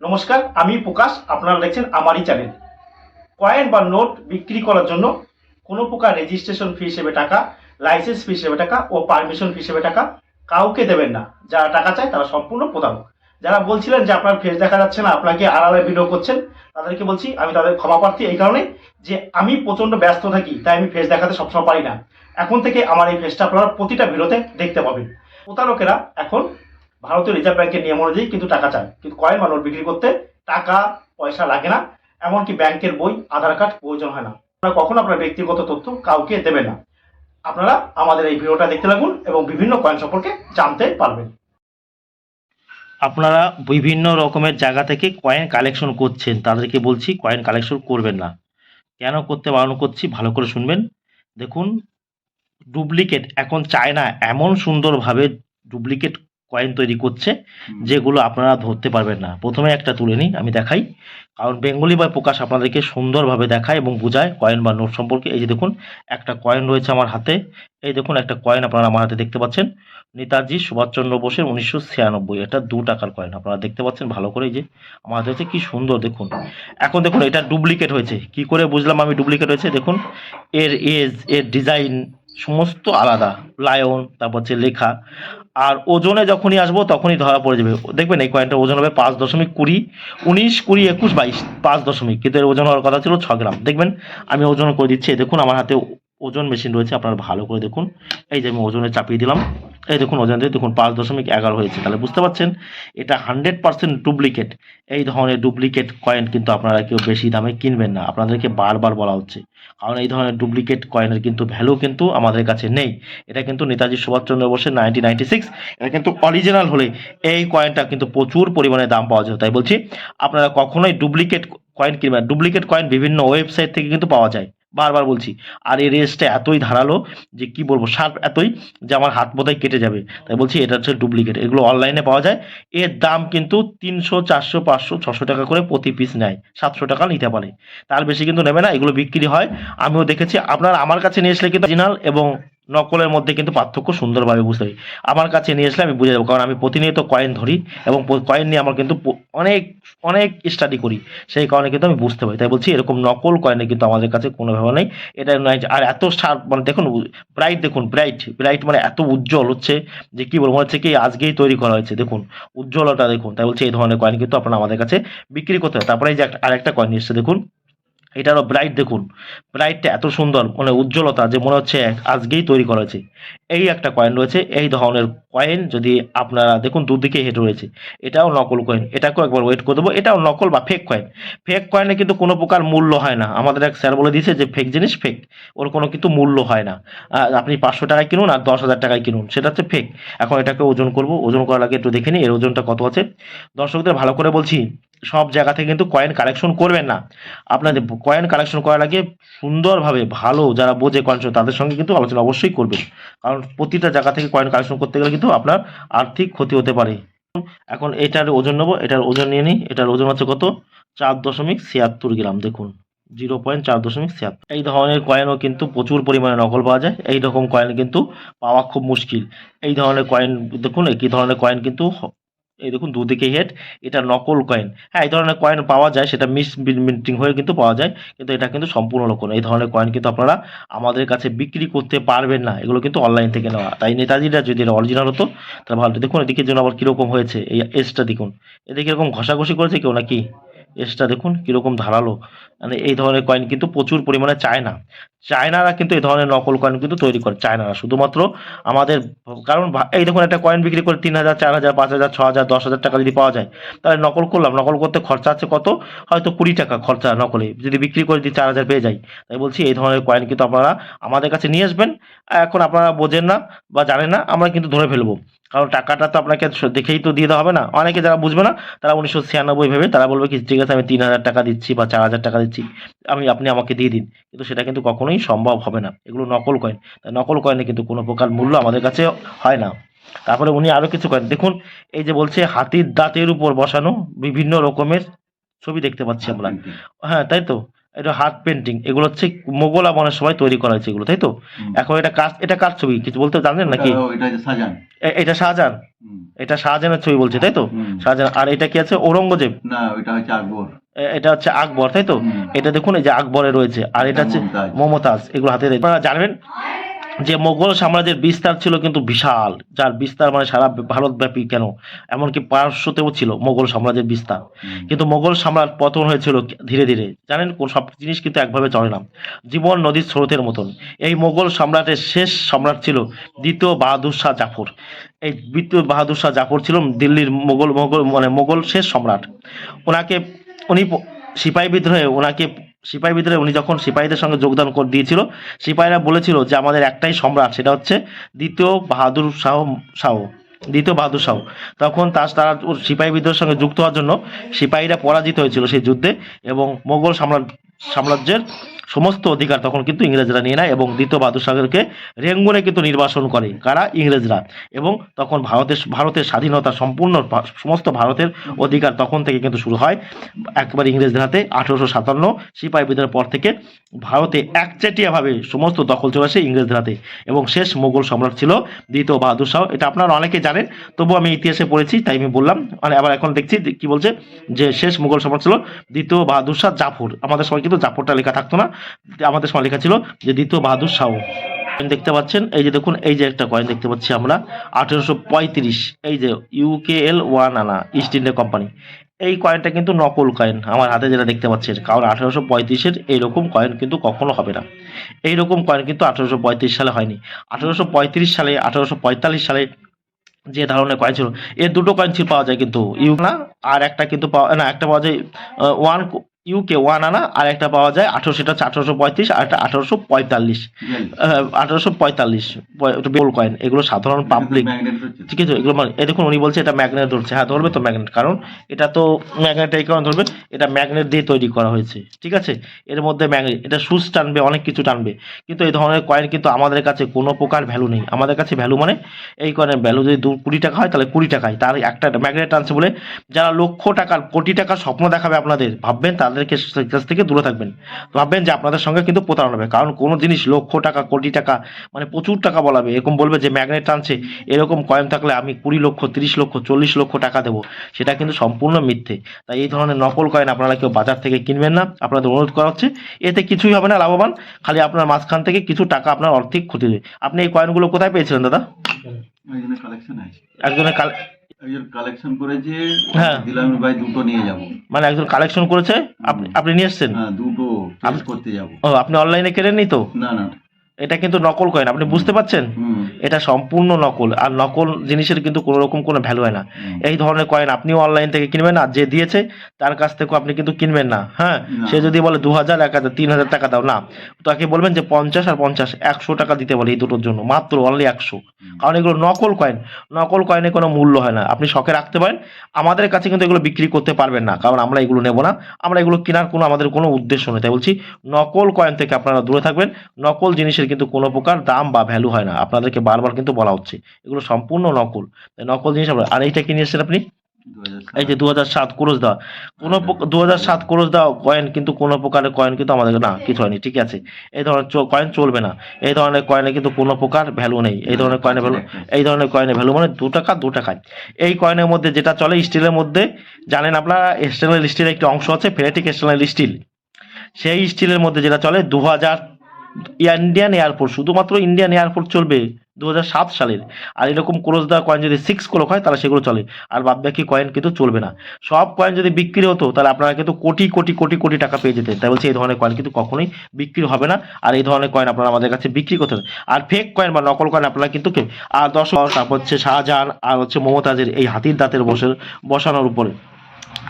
নমস্কার, আমি প্রকাশ, আপনারা দেখছেন আমারই চ্যানেল কয়েন বা নোট বিক্রি করার জন্য কোনো প্রকার রেজিস্ট্রেশন ফি হিসেবে টাকা লাইসেন্স ফি হিসেবে টাকা ও পারমিশন ফি হিসেবে টাকা কাউকে দেবেন না। যারা টাকা চায় তারা সম্পূর্ণ প্রতারক। যারা বলছিলেন যে আপনার ফেস দেখা যাচ্ছে না, আপনাকে আড়ালে ভিডিও করছেন, তাদেরকে বলছি, আমি তাদের ক্ষমা প্রার্থী এই কারণে যে আমি প্রচণ্ড ব্যস্ত থাকি, তাই আমি ফেস দেখাতে সবসময় পারি না। এখন থেকে আমার এই ফেসটা আপনারা প্রতিটা ভিডিওতে দেখতে পাবেন। প্রতারকেরা এখন ভারতীয় রিজার্ভ ব্যাংকের নিয়ম অনুযায়ী কিন্তু টাকা চায়। কিন্তু কয়েন বা নোট বিক্রি করতে টাকা, পয়সা লাগে না, এমনকি ব্যাংকের বই, আধার কার্ড প্রয়োজন হয় না। আপনারা কখনো আপনার ব্যক্তিগত তথ্য কাউকে দেবেন না। আপনারা আমাদের এই ভিডিওটা দেখতে লাগুন এবং বিভিন্ন কয়েন সম্পর্কে জানতে পারবেন। আপনারা বিভিন্ন রকমের জায়গা থেকে কয়েন কালেকশন করছেন, তাদেরকে বলছি কয়েন কালেকশন করবেন না। কেন করতে, বারণ করছি, ভালো করে শুনবেন। দেখুন ডুপ্লিকেট এখন চায়না এমন সুন্দরভাবে ডুপ্লিকেট কয়েন তৈরি করছে যেগুলো আপনারা ধরতে পারবেন না। প্রথমে একটা তুলে নিই আমি দেখাই। কারণ বেঙ্গলি বা প্রকাশ আপনাদেরকে সুন্দরভাবে দেখায় এবং বোঝায় কয়েন বা নোট সম্পর্কে। এই যে দেখুন একটা কয়েন রয়েছে আমার হাতে। এই দেখুন একটা কয়েন আপনারা আমার হাতে দেখতে পাচ্ছেন। নেতাজি সুভাষচন্দ্র বোসের উনিশশো ছিয়ানব্বই। এটা দু টাকার কয়েন আপনারা দেখতে পাচ্ছেন ভালো করে। যে আমার হাতে হচ্ছে কি সুন্দর দেখুন। এখন দেখুন এটা ডুপ্লিকেট হয়েছে। কি করে বুঝলাম আমি ডুপ্লিকেট হয়েছে? দেখুন এর এজ এর ডিজাইন সমস্ত আলাদা। লায়ন তারপর হচ্ছে লেখা। আর ওজনে যখনই আসব তখনই ধরা পড়ে যাবে। দেখবেন এই কয়েনটার ওজন হবে পাঁচ দশমিক কুড়ি, উনিশ, কুড়ি, একুশ, বাইশ, পাঁচ দশমিক। কিন্তু এর ওজন হওয়ার কথা ছিল ছ গ্রাম। দেখবেন আমি ওজন করে দিচ্ছি দেখুন আমার হাতে ওজন মেশিন রয়েছে, আপনারা ভালো করে দেখুন। এই যে আমি ওজনে চাপিয়ে দিলাম। এই দেখুন ওজন দিয়ে দেখুন পাঁচ দশমিক এগারো হয়েছে। তাহলে বুঝতে পারছেন, এটা হান্ড্রেড পার্সেন্ট ডুপ্লিকেট এই ধরনের ডুপ্লিকেট কয়েন কিন্তু আপনারা কেউ বেশি দামে কিনবেন না। আপনাদেরকে বারবার বলা হচ্ছে। কারণ এই ধরনের ডুপ্লিকেট কয়েনের কিন্তু ভ্যালু কিন্তু আমাদের কাছে নেই। এটা কিন্তু নেতাজি সুভাষচন্দ্র বোসের নাইনটিন নাইনটি সিক্স এটা কিন্তু অরিজিনাল হলে এই কয়েনটা কিন্তু প্রচুর পরিমাণে দাম পাওয়া যায় তাই বলছি, আপনারা কখনোই ডুপ্লিকেট কয়েন কিনবেন ডুপ্লিকেট কয়েন বিভিন্ন ওয়েবসাইট থেকে কিন্তু পাওয়া যায়। বারবার বলছি, আর এই রেসটা এতই ধারালো যে কি বলব, শার্প এতই যে আমার হাত বোধহয় কেটে যাবে। তাই বলছি এটা হচ্ছে ডুপ্লিকেট, এগুলো অনলাইনে পাওয়া যায়। এর দাম কিন্তু তিনশো, চারশো, পাঁচশো, ছশো টাকা করে প্রতি পিস নেয়, সাতশো টাকা নিতে পারে। তার বেশি কিন্তু নেবে না, এগুলো বিক্রি হয়। আমিও দেখেছি, আপনার আমার কাছে নিয়ে আসলে কিন্তু অরিজিনাল এবং নকলের মধ্যে কিন্তু পার্থক্য সুন্দরভাবে বুঝতে পারি। আমার কাছে নিয়ে আসলে আমি বুঝে যাব কারণ আমি প্রতিনিয়ত কয়েন ধরি এবং কয়েন নিয়ে আমার কিন্তু অনেক অনেক স্টাডি করি। সেই কারণে কিন্তু আমি বুঝতে পারি। তাই বলছি, এরকম নকল কয়েনে কিন্তু আমাদের কাছে কোনো ভাবে নেই। এটা নয় আর এত শার্প মানে দেখুন ব্রাইট দেখুন ব্রাইট ব্রাইট মানে এত উজ্জ্বল হচ্ছে যে কী বলব হচ্ছে কি আজকেই তৈরি করা হয়েছে। দেখুন, উজ্জ্বলতা দেখুন। তাই বলছি, এই ধরনের কয়েন কিন্তু আপনারা আমাদের কাছে বিক্রি করতে হয় তারপরে যে আরেকটা কয়েন এসছে, দেখুন। এটারও ব্রাইট দেখুন। ব্রাইটটা এত সুন্দর মানে উজ্জ্বলতা যে মনে হচ্ছে আজকেই তৈরি করা হয়েছে। এই একটা কয়েন রয়েছে, এই ধরনের কয়েন যদি আপনারা দেখুন দুদিকে হেঁটে রয়েছে, এটাও নকল কয়েন এটাকেও একবার ওয়েট করে দেবো, এটাও নকল বা ফেক কয়েন ফেক কয়েনে কিন্তু কোনো প্রকার মূল্য হয় না। আমাদের এক স্যার বলে দিয়েছে যে ফেক জিনিস ফেক ওর কোনো কিন্তু মূল্য হয় না। আপনি পাঁচশো টাকায় কিনুন আর দশ হাজার টাকায় কিনুন, সেটা হচ্ছে ফেক এখন এটাকে ওজন করব, ওজন করার আগে একটু দেখে নিই, এর ওজনটা কত আছে? দর্শকদের ভালো করে বলছি সব জায়গা থেকে কিন্তু কয়েন কালেকশন করবেন না। আপনাদের কয়েন কালেকশন করার আগে সুন্দরভাবে, ভালো যারা বোঝে কয়েন তাদের সঙ্গে কিন্তু আলোচনা অবশ্যই করবেন। কারণ প্রতিটা জায়গা থেকে কয়েন কালেকশন করতে গেলে কিন্তু আপনার আর্থিক ক্ষতি হতে পারে। এখন এটার ওজন নেব, এটার ওজন নিয়ে নিই, এটার ওজন হচ্ছে কত? চার দশমিক ছিয়াত্তর গ্রাম, দেখুন। জিরো পয়েন্ট চার দশমিক ছিয়াত্তর। এই ধরনের কয়েনও কিন্তু প্রচুর পরিমাণে নকল পাওয়া যায়। এই রকম কয়েন কিন্তু পাওয়া খুব মুশকিল। এই ধরনের কয়েন দেখুন, একই ধরনের কয়েন কিন্তু এই দেখুন, দুদিকে হেড এটা নকল কয়েন হ্যাঁ এই ধরনের কয়েন পাওয়া যায়, সেটা মিস মিন্টিং হয়ে কিন্তু পাওয়া যায়, কিন্তু এটা কিন্তু সম্পূর্ণ নকল এই ধরনের কয়েন কিন্তু আপনারা আমাদের কাছে বিক্রি করতে পারবেন না, এগুলো কিন্তু অনলাইন থেকে নেওয়া। তাই নেতাজিরা যদি এটা অরিজিনাল হতো, তাহলে ভালো। দেখুন, এদিকে যেন আবার কীরকম হয়েছে, এই এসটা দেখুন। এদিকে এরকম ঘষাঘষি করেছে কেউ নাকি? এসটা দেখুন কীরকম ধারালো। মানে এই ধরনের কয়েন কিন্তু প্রচুর পরিমাণে চায় না চায়নারা কিন্তু এই ধরনের নকল কয়েন কিন্তু তৈরি করে, চায়নারা। শুধুমাত্র আমাদের, কারণ এই দেখুন একটা কয়েন বিক্রি করে তিন হাজার, চার হাজার, পাঁচ হাজার, ছ হাজার, দশ হাজার টাকা যদি পাওয়া যায়, তাহলে নকল করলাম। নকল করতে খরচা আছে কত? হয়তো কুড়ি টাকা খরচা নকলে। যদি বিক্রি করে দিই চার হাজার পেয়ে যাই, তাই বলছি এই ধরনের কয়েন কিন্তু আপনারা আমাদের কাছে নিয়ে আসবেন। এখন আপনারা বোঝেন না বা জানেন না, আমরা কিন্তু ধরে ফেলব। কারণ টাকাটা তো আপনাকে দেখেই তো দিয়ে দেওয়া হবে না। অনেকে যারা বুঝবে না তারা উনিশশো ছিয়ানব্বই ভেবে তারা বলবে কি ঠিক আছে আমি তিন হাজার টাকা দিচ্ছি বা চার হাজার টাকা দিচ্ছি। আমি আপনি আমাকে দিয়ে দিন। কিন্তু সেটা কিন্তু কখনোই সম্ভব হবে না। এগুলো নকল কয়েন তাই নকল কয়েনে কিন্তু কোনো প্রকার মূল্য আমাদের কাছে হয় না। তারপরে উনি আরও কিছু কয়েন দেখুন এই যে বলছে হাতির দাঁতের উপর বসানো বিভিন্ন রকমের ছবি দেখতে পাচ্ছি আমরা। হ্যাঁ তাই তো? এটা হাত পেন্টিং এগুলো হচ্ছে মোগল আমলের সময় তৈরি করা হয়েছে এগুলো তাই তো? এখন এটা কাজ এটা কাজ ছবি? কিছু বলতে জানেন নাকি? এটা শাহজাহান। এটা শাহজাহানের ছবি বলছে তাই তো? শাহজাহান আর এটা কি আছে? ঔরঙ্গজেব? না এটা হচ্ছে আকবর। এটা হচ্ছে আকবর তাই তো? এটা দেখুন এই যে আকবরে রয়েছে। আর এটা হচ্ছে মমতাজ। এগুলো হাতে আপনারা জানবেন? যে মোগল সাম্রাজ্যের বিস্তার ছিল কিন্তু বিশাল যার বিস্তার মানে সারা ভারতব্যাপী কেন? এমনকি পারস্যতেও ছিল মোগল সাম্রাজ্যের বিস্তার। কিন্তু মোগল সম্রাট পতন হয়েছিল ধীরে ধীরে। জানেন কোন সব জিনিস কিন্তু একভাবে চলে না জীবন নদীর স্রোতের মতন। এই মোগল সম্রাটের শেষ সম্রাট ছিল দ্বিতীয় বাহাদুর শাহ জাফর। এই দ্বিতীয় বাহাদুর শাহ জাফর ছিল দিল্লির মোগল মোগল মানে মোগল শেষ সম্রাট। ওনাকে উনি সিপাহী বিদ্রোহে ওনাকে সিপাহী বিদ্রোহে উনি যখন সিপাহীদের সঙ্গে যোগদান করে দিয়েছিল, সিপাহীরা বলেছিল যে আমাদের একটাই সম্রাট, সেটা হচ্ছে দ্বিতীয় বাহাদুর শাহ শাহ, দ্বিতীয় বাহাদুর শাহ। তখন তার, তারা সিপাহী বিদ্রোহের সঙ্গে যুক্ত হওয়ার জন্য সিপাহীরা পরাজিত হয়েছিল সেই যুদ্ধে এবং মোগল সাম্রাজ্য সাম্রাজ্যের সমস্ত অধিকার তখন কিন্তু ইংরেজরা নিয়ে নেয় এবং দ্বিতীয় বাহাদুর শাহকে রেঙ্গুনে কিন্তু নির্বাসন করে, কারা? ইংরেজরা। এবং তখন ভারতের ভারতের স্বাধীনতা সম্পূর্ণ সমস্ত ভারতের অধিকার তখন থেকে কিন্তু শুরু হয়। একবার ইংরেজদের হাতে আঠেরোশো সাতান্ন সিপাহী বিদ্রোহের পর থেকে ভারতে একচেটিয়াভাবে সমস্ত দখল চলে আসে ইংরেজদের হাতে। এবং শেষ মোগল সম্রাট ছিল দ্বিতীয় বাহাদুর শাহ। এটা আপনারা অনেকে জানেন তবু আমি ইতিহাসে পড়েছি, তাই আমি বললাম। মানে আবার এখন দেখছি কি বলছে, যে শেষ মুঘল সম্রাট ছিল দ্বিতীয় বাহাদুর শাহ জাফর। আমাদের সময় কিন্তু জাফরটা লেখা থাকতো না। আমাদের সময় লেখা ছিল যে দ্বিতীয় বাহাদুর শাহ। দেখতে পাচ্ছেন, এই যে দেখুন, এই যে একটা কয়েন দেখতে পাচ্ছি আমরা, আঠেরোশো পঁয়ত্রিশ, এই যে ইউকেএল ওয়ান আনা ইস্ট ইন্ডিয়া কোম্পানি এই কয়েনটা কিন্তু নকল কয়েন আমার হাতে যেটা দেখতে পাচ্ছেন, কারণ আঠেরোশো পঁয়ত্রিশের এইরকম কয়েন কিন্তু কখনো হবে না। এইরকম কয়েন কিন্তু আঠেরোশো পঁয়ত্রিশ সালে হয়নি। আঠেরোশো পঁয়ত্রিশ সালে, আঠেরোশো পঁয়তাল্লিশ সালে যে ধরনের কয়েন ছিল এর দুটো কয়েন ছিল পাওয়া যায় কিন্তু ইউ না আর একটা কিন্তু পাওয়া, না, একটা পাওয়া যায় ওয়ান ইউকে ওয়ান আনা আর একটা পাওয়া যায় আঠারোশো এটা হচ্ছে আঠারোশো পঁয়ত্রিশ আর একটা আঠারোশো পঁয়তাল্লিশ। গেল। আঠারোশো পঁয়তাল্লিশ বেল কয়েন এগুলো সাধারণ পাবলিক ঠিক আছে এগুলো মানে দেখুন উনি বলছে এটা ম্যাগনেট ধরছে। হ্যাঁ ধরবে তো ম্যাগনেট কারণ এটা তো ম্যাগনেট এই কারণে ধরবে এটা ম্যাগনেট দিয়ে তৈরি করা হয়েছে। ঠিক আছে? এর মধ্যে ম্যাগনেট এটা সুচ টানবে অনেক কিছু টানবে। কিন্তু এই ধরনের কয়েন কিন্তু আমাদের কাছে কোনো প্রকার ভ্যালু নেই। আমাদের কাছে ভ্যালু মানে এই কয়েনের ভ্যালু যদি দু কুড়ি টাকা হয় তাহলে কুড়ি টাকায়। তার একটা ম্যাগনেট টানছে বলে যারা লক্ষ টাকার কোটি টাকার স্বপ্ন দেখাবে আপনাদের ভাববেন তাদেরকে কাছ থেকে দূরে থাকবেন। ভাববেন যে আপনাদের সঙ্গে কিন্তু প্রতারণা হবে। কারণ কোনো জিনিস লক্ষ টাকা কোটি টাকা মানে প্রচুর টাকা বলাবে এরকম বলবে যে ম্যাগনেট টানছে এরকম কয়েন থাকলে আমি কুড়ি লক্ষ তিরিশ লক্ষ চল্লিশ লক্ষ টাকা দেবো। সেটা কিন্তু সম্পূর্ণ মিথ্যে। তাই এই ধরনের নকল কয়েন আপনারা কেউ বাজার থেকে কিনবেন না। আপনাদের অনুরোধ করা হচ্ছে এতে কিছুই হবে না লাভবান। খালি আপনার মাঝখান থেকে কিছু টাকা আপনার আর্থিক ক্ষতি দেবে আপনি এই কয়েনগুলো কোথায় পেয়েছিলেন দাদা? একজনের কালেকশন আছে। একজনের কাল একজন কালেকশন করেছে হ্যাঁ। দিলাম ভাই দুটো নিয়ে যাব। মানে একজন কালেকশন করেছে? আপনি আপনি নিয়ে এসছেন? হ্যাঁ দুটো আপনি- করতে যাব। ও আপনি অনলাইনে কেনেননি তো? না না। এটা কিন্তু নকল কয়েন আপনি বুঝতে পারছেন? এটা সম্পূর্ণ নকল আর নকল জিনিসের কিন্তু কোনো রকম কোনো ভ্যালু হয় না। এই ধরনের কয়েন আপনিও অনলাইন থেকে কিনবেন না যে দিয়েছে তার কাছ থেকেও আপনি কিন্তু কিনবেন না হ্যাঁ? সে যদি বলে দু হাজার এক হাজার তিন হাজার টাকা দাও না। তাকে বলবেন যে পঞ্চাশ আর পঞ্চাশ একশো টাকা দিতে বলে এই দুটোর জন্য মাত্র অনলি একশো। কারণ এগুলো নকল কয়েন নকল কয়েনে কোনো মূল্য হয় না। আপনি শখে রাখতে পারেন। আমাদের কাছে কিন্তু এগুলো বিক্রি করতে পারবেন না, কারণ আমরা এগুলো নেব না। আমরা এগুলো কেনার কোনো, আমাদের কোনো উদ্দেশ্য নেই। তাই বলছি, নকল কয়েন থেকে আপনারা দূরে থাকবেন। নকল জিনিসের কিন্তু কোনো প্রকার দাম বা ভ্যালু হয় না। আপনাদেরকে বারবার কিন্তু বলা হচ্ছে, এগুলো সম্পূর্ণ নকল। নকল জিনিস আর এইটা কিনে এসেছেন আপনি? 2007 এই যে দু হাজার সাত ক্রোজ দেওয়া কোনো দু হাজার সাত ক্রোজ দেওয়া কয়েন কিন্তু কোনো প্রকারের কয়েন কিন্তু আমাদের না কিছু হয়নি ঠিক আছে। এই ধরনের কয়েন চলবে না। এই ধরনের কয়েনে কিন্তু কোনো প্রকার ভ্যালু নেই। এই ধরনের কয়েনের ভ্যালু এই ধরনের কয়েনের ভ্যালু মানে দু টাকা দু টাকায়। এই কয়েনের মধ্যে যেটা চলে স্টিলের মধ্যে জানেন আপনারা স্টেনলেস স্টিলের একটি অংশ আছে ফেরেটিক স্টেনলেস স্টিল সেই স্টিলের মধ্যে যেটা চলে দু হাজার ইন্ডিয়ান এয়ারপোর্ট শুধুমাত্র ইন্ডিয়ান এয়ারপোর্ট চলবে। দু সালের। আর এরকম ক্রোজ দেওয়া কয়েন যদি সিক্স ক্রোক হয়, তাহলে সেগুলো চলে। আর বাদ বাকি কয়েন কিন্তু চলবে না। সব কয়েন যদি বিক্রি হতো, তাহলে আপনারা কিন্তু কোটি কোটি কোটি কোটি টাকা পেয়ে যেতেন। তাই বলছি, এই ধরনের কয়েন কিন্তু কখনোই বিক্রি হবে না। আর এই ধরনের কয়েন আপনারা আমাদের কাছে বিক্রি করতে হবে। আর ফেক কয়েন বা নকল কয়েন আপনারা কিন্তু কেউ আর দশ তারপর হচ্ছে শাহজাহান, আর হচ্ছে মমতাজের এই হাতির দাঁতের বসে বসানোর উপরে।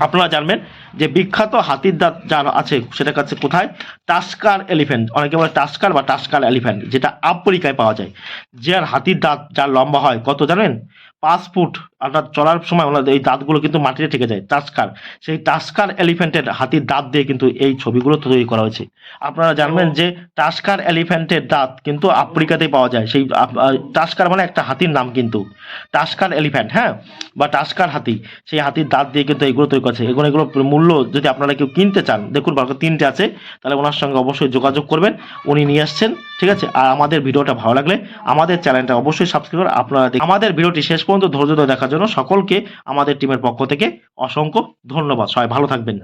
আপনারা জানবেন যে বিখ্যাত হাতির দাঁত যার আছে সেটা কাছে কোথায়? Tusker elephant. অনেকে বলে টাস্কার বা টাস্কার এলিফ্যান্ট, যেটা আফ্রিকায় পাওয়া যায়। যার হাতির দাঁত যার লম্বা হয়, কত জানেন? পাঁচ ফুট অর্থাৎ চলার সময় ওনার এই দাঁতগুলো কিন্তু মাটিতে ঠেকে যায় টাস্কার। সেই টাস্কার এলিফ্যান্টের হাতির দাঁত দিয়ে কিন্তু এই ছবিগুলো তৈরি করা হয়েছে। আপনারা জানবেন যে টাস্কার এলিফ্যান্টের দাঁত কিন্তু আফ্রিকাতেই পাওয়া যায় সেই টাস্কার মানে একটা হাতির নাম কিন্তু। টাস্কার এলিফ্যান্ট হ্যাঁ? বা টাস্কার হাতি সেই হাতির দাঁত দিয়ে কিন্তু এগুলো তৈরি করেছে এগুলো এগুলো মূল্য যদি আপনারা কেউ কিনতে চান দেখুন বারো তিনটে আছে তাহলে ওনার সঙ্গে অবশ্যই যোগাযোগ করবেন উনি নিয়ে আসছেন ঠিক আছে? আর আমাদের ভিডিওটা ভালো লাগলে আমাদের চ্যানেলটা অবশ্যই সাবস্ক্রাইব করে আপনারা আমাদের ভিডিওটি শেষ পর্যন্ত ধৈর্য ধরে দেখার জন্য সকলকে আমাদের টিমের পক্ষ থেকে অসংখ্য ধন্যবাদ। সবাই ভালো থাকবেন।